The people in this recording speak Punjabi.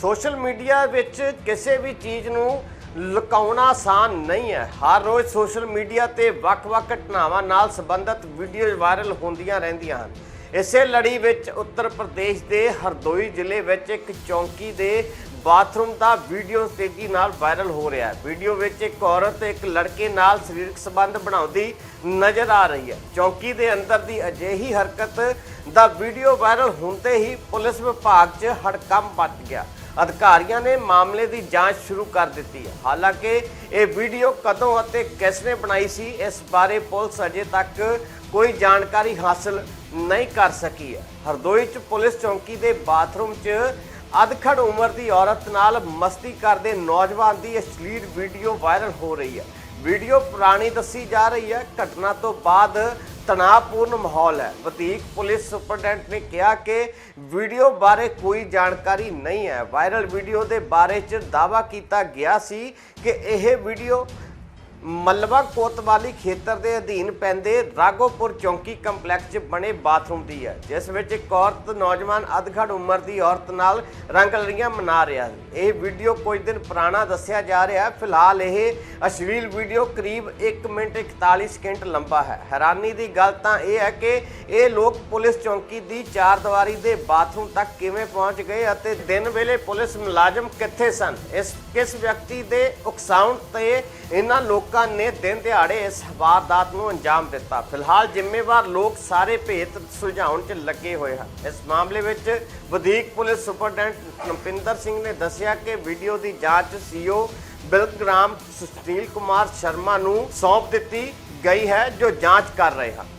ਸੋਸ਼ਲ ਮੀਡੀਆ ਵਿੱਚ ਕਿਸੇ ਵੀ ਚੀਜ਼ ਨੂੰ ਲੁਕਾਉਣਾ ਆਸਾਨ ਨਹੀਂ ਹੈ। ਹਰ ਰੋਜ਼ ਸੋਸ਼ਲ ਮੀਡੀਆ ਤੇ ਵੱਖ-ਵੱਖ ਘਟਨਾਵਾਂ ਨਾਲ ਸੰਬੰਧਿਤ ਵੀਡੀਓਜ਼ ਵਾਇਰਲ ਹੁੰਦੀਆਂ ਰਹਿੰਦੀਆਂ ਹਨ। ਇਸੇ ਲੜੀ ਵਿੱਚ ਉੱਤਰ ਪ੍ਰਦੇਸ਼ ਦੇ ਹਰਦੋਈ ਜ਼ਿਲ੍ਹੇ ਵਿੱਚ ਇੱਕ ਚੌਂਕੀ ਦੇ ਬਾਥਰੂਮ ਦਾ ਵੀਡੀਓ ਤੇਜ਼ੀ ਨਾਲ ਵਾਇਰਲ ਹੋ ਰਿਹਾ ਹੈ। ਵੀਡੀਓ ਵਿੱਚ ਇੱਕ ਔਰਤ ਇੱਕ ਲੜਕੇ ਨਾਲ ਸਰੀਰਕ ਸੰਬੰਧ ਬਣਾਉਂਦੀ ਨਜ਼ਰ ਆ ਰਹੀ ਹੈ। ਚੌਂਕੀ ਦੇ ਅੰਦਰ ਦੀ ਅਜਿਹੀ ਹਰਕਤ ਦਾ ਵੀਡੀਓ ਵਾਇਰਲ ਹੁੰਦੇ ਹੀ ਪੁਲਿਸ ਵਿਭਾਗ 'ਚ ਹੜਕੰਪ ਮਚ ਗਿਆ। ਅਧਿਕਾਰੀਆਂ ਨੇ ਮਾਮਲੇ ਦੀ ਜਾਂਚ ਸ਼ੁਰੂ ਕਰ ਦਿੱਤੀ ਹੈ। ਹਾਲਾਂਕਿ, ਇਹ ਵੀਡੀਓ ਕਦੋਂ ਅਤੇ ਕਿਸ ਨੇ ਬਣਾਈ ਸੀ, ਇਸ ਬਾਰੇ ਪੁਲਿਸ ਅਜੇ ਤੱਕ ਕੋਈ ਜਾਣਕਾਰੀ ਹਾਸਲ ਨਹੀਂ ਕਰ ਸਕੀ ਹੈ। ਹਰਦੋਈ ਚ ਪੁਲਿਸ ਚੌਂਕੀ ਦੇ ਬਾਥਰੂਮ 'ਚ ਅਧਖੜ ਉਮਰ ਦੀ ਔਰਤ ਨਾਲ ਮਸਤੀ ਕਰਦੇ ਨੌਜਵਾਨ ਦੀ ਅਸ਼ਲੀਲ ਵੀਡੀਓ ਵਾਇਰਲ ਹੋ ਰਹੀ ਹੈ। ਵੀਡੀਓ ਪੁਰਾਣੀ ਦੱਸੀ ਜਾ ਰਹੀ ਹੈ। ਘਟਨਾ ਤੋਂ ਬਾਅਦ ਤਣਾਅਪੂਰਨ ਮਾਹੌਲ ਹੈ। ਵਧੀਕ ਪੁਲਿਸ ਸੁਪਰਡੈਂਟ ਨੇ ਕਿਹਾ ਕਿ ਵੀਡੀਓ ਬਾਰੇ ਕੋਈ ਜਾਣਕਾਰੀ ਨਹੀਂ ਹੈ। ਵਾਇਰਲ ਵੀਡੀਓ ਦੇ ਬਾਰੇ ਚ ਦਾਵਾ ਕੀਤਾ ਗਿਆ ਸੀ ਕਿ ਇਹ ਵੀਡੀਓ ਮਲਵਾ ਕੋਤਵਾਲੀ ਖੇਤਰ ਦੇ ਅਧੀਨ ਪੈਂਦੇ ਰਾਗੋਪੁਰ ਚੌਂਕੀ ਕੰਪਲੈਕਸ 'ਚ ਬਣੇ ਬਾਥਰੂਮ ਦੀ ਹੈ, ਜਿਸ ਵਿੱਚ ਇੱਕ ਔਰਤ ਨੌਜਵਾਨ ਅਧਖੜ ਉਮਰ ਦੀ ਔਰਤ ਨਾਲ ਰੰਗਲਰੀਆਂ ਮਨਾ ਰਿਹਾ ਇਹ ਵੀਡੀਓ ਕੁਝ ਦਿਨ ਪੁਰਾਣਾ ਦੱਸਿਆ ਜਾ ਰਿਹਾ ਫਿਲਹਾਲ ਇਹ ਅਸ਼ਲੀਲ ਵੀਡੀਓ ਕਰੀਬ 1 ਮਿੰਟ 41 ਸਕਿੰਟ ਲੰਬਾ ਹੈ। ਹੈਰਾਨੀ ਦੀ ਗੱਲ ਤਾਂ ਇਹ ਹੈ ਕਿ ਇਹ ਲੋਕ ਪੁਲਿਸ ਚੌਂਕੀ ਦੀ ਚਾਰ ਦੀਵਾਰੀ ਦੇ ਬਾਥਰੂਮ ਤੱਕ ਕਿਵੇਂ ਪਹੁੰਚ ਗਏ ਅਤੇ ਦਿਨ ਵੇਲੇ ਪੁਲਿਸ ਮੁਲਾਜ਼ਮ ਕਿੱਥੇ ਸਨ? ਇਸ ਕਿਸ ਵਿਅਕਤੀ ਦੇ ਉਕਸਾਉਣ ਤੇ ਇਹਨਾਂ ਲੋਕਾਂ ਨੇ ਦਿਨ ਦਿਹਾੜੇ ਇਸ ਵਾਰਦਾਤ ਨੂੰ ਅੰਜਾਮ ਦਿੱਤਾ। ਫਿਲਹਾਲ ਜ਼ਿੰਮੇਵਾਰ ਲੋਕ ਸਾਰੇ ਭੇਤ ਸੁਲਝਾਉਣ 'ਚ ਲੱਗੇ ਹੋਏ ਹਨ। ਇਸ ਮਾਮਲੇ ਵਿੱਚ ਵਧੀਕ ਪੁਲਿਸ ਸੁਪਰਡੈਂਟ ਨਪਿੰਦਰ ਸਿੰਘ ਨੇ ਦੱਸਿਆ ਕਿ ਵੀਡੀਓ ਦੀ ਜਾਂਚ ਸੀਓ ਬਿਲਗਰਾਮ ਸੁਨੀਲ ਕੁਮਾਰ ਸ਼ਰਮਾ ਨੂੰ ਸੌਂਪ ਦਿੱਤੀ ਗਈ ਹੈ, ਜੋ ਜਾਂਚ ਕਰ ਰਹੇ ਹਨ।